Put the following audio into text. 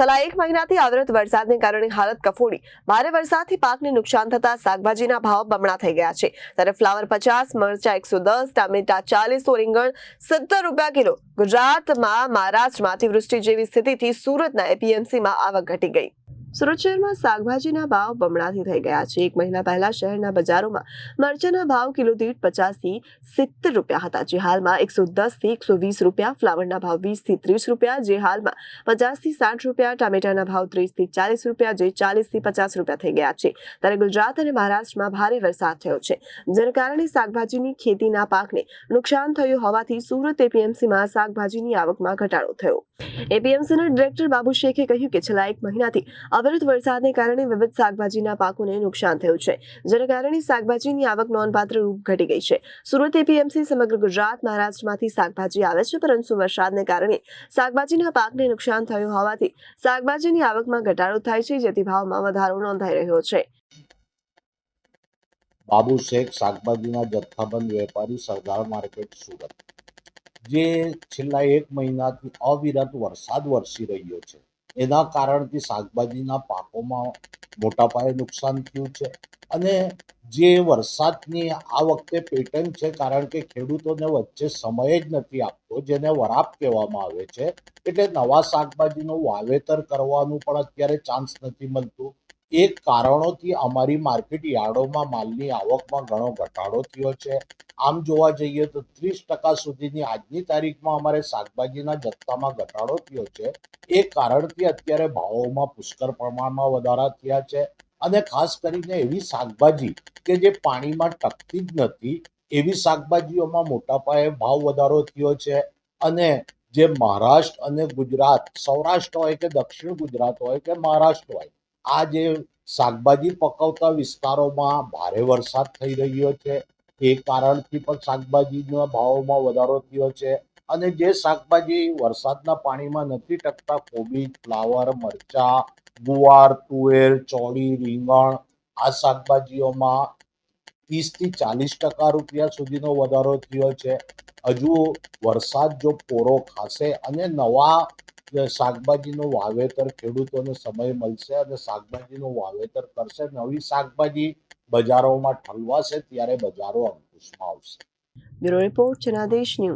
છેલ્લા એક મહિનાથી અવિરત વરસાદને કારણે હાલત કફોડી. ભારે વરસાદથી પાકને નુકસાન થતા શાકભાજીના ભાવ બમણા થઈ ગયા છે. ત્યારે ફ્લાવર પચાસ, મરચા એકસો દસ, ટામેટા ચાલીસ તો રીંગણ સત્તર રૂપિયા કિલો. ગુજરાતમાં મહારાષ્ટ્રમાં અતિવૃષ્ટિ જેવી સ્થિતિથી સુરતના એપીએમસીમાં આવક ઘટી ગઈ. સુરત શહેરમાં શાકભાજીના ભાવ બમણાથી થઈ ગયા છે. એક મહિના પહેલા શહેરના બજારોમાં મરચાના ભાવ કિલો દીઠ પચાસથી સિત્તેર રૂપિયા હતા. જે હાલમાં એકસો દસથી એકસો વીસ રૂપિયા, ફ્લાવરના ભાવ વીસથી ત્રીસ રૂપિયા, જે હાલમાં પચાસથી સાઠ રૂપિયા, ટામેટાના ભાવ ત્રીસથી ચાલીસ રૂપિયા, જે ચાલીસથી પચાસ રૂપિયા થઈ ગયા છે. ત્યારે ગુજરાત અને મહારાષ્ટ્રમાં ભારે વરસાદ થયો છે. જેના કારણે શાકભાજીની ખેતીના પાકને નુકસાન થયું હોવાથી સુરત એપીએમસીમાં શાકભાજીની આવકમાં ઘટાડો થયો. એપીએમસીના ડિરેક્ટર બાબુ શેખે કહ્યું કે છેલ્લા એક મહિનાથી અવિરત વરસાદને કારણે વિવિધ શાકભાજીના પાકોને નુકસાન થયું છે. જેના કારણે શાકભાજીની આવક નોંધપાત્ર રૂપ ઘટી ગઈ છે. સુરત એપીએમસી સમગ્ર ગુજરાત મહારાષ્ટ્રમાંથી શાકભાજી આવે છે, પરંતુ વરસાદને કારણે શાકભાજીના પાકને નુકસાન થયું હોવાથી શાકભાજીની આવકમાં ઘટાડો થાય છે, જેથી ભાવમાં વધારો નોંધાઈ રહ્યો છે. બાબુ શેખ શાકભાજીના જથ્થાબંધ વેપારી સરદાર માર્કેટ સુરત. જે છેલ્લા એક મહિનાથી અવિરત વરસાદ વરસી રહ્યો છે. એના કારણથી શાકભાજીના પાકોમાં મોટા પાયે નુકસાન થયું છે. અને જે વરસાદની આ વખતે પેટર્ન છે, કારણ કે ખેડૂતોને વચ્ચે સમય જ નથી આપતો, જેને વરાપ કહેવામાં આવે છે, એટલે નવા શાકભાજીનું વાવેતર કરવાનું પણ અત્યારે ચાન્સ નથી મળતું. એ કારણોથી અમારી માર્કેટ યાર્ડોમાં માલની આવકમાં ઘણો ઘટાડો થયો છે. આમ જોવા જઈએ તો ત્રીસ ટકા સુધીની આજની તારીખમાં અમારે શાકભાજીના જથ્થામાં ઘટાડો થયો છે. એ કારણથી અત્યારે ભાવોમાં પુષ્કળ પ્રમાણમાં વધારા થયા છે અને ખાસ કરીને એવી શાકભાજી કે જે પાણીમાં ટકતી જ નથી, એવી શાકભાજીઓમાં મોટા પાયે ભાવ વધારો થયો છે અને જે મહારાષ્ટ્ર અને ગુજરાત, સૌરાષ્ટ્ર હોય કે દક્ષિણ ગુજરાત હોય કે મહારાષ્ટ્ર હોય આ જે શાકભાજી પકવતા વિસ્તારોમાં ભારે વરસાદ થઈ રહ્યો છે. એ કારણથી પણ શાકભાજીના ભાવોમાં વધારો થયો છે અને જે શાકભાજી વરસાદના પાણીમાં નથી ટકતા, કોબી, ફ્લાવર, મરચા, ગુવાર, તુવેર, ચોળી, રીંગણ, આ શાકભાજીઓમાં ત્રીસથી ચાલીસ ટકા રૂપિયા સુધીનો વધારો થયો છે. હજુ વરસાદ જો પોરો ખાશે અને નવા શાકભાજીનું વાવેતર ખેડૂતોને સમય મળશે અને શાકભાજીનું વાવેતર કરશે, નવી શાકભાજી બજારોમાં ઠલવાશે ત્યારે બજારો અંકુશમાં આવશે. Bureau report, Janadesh news.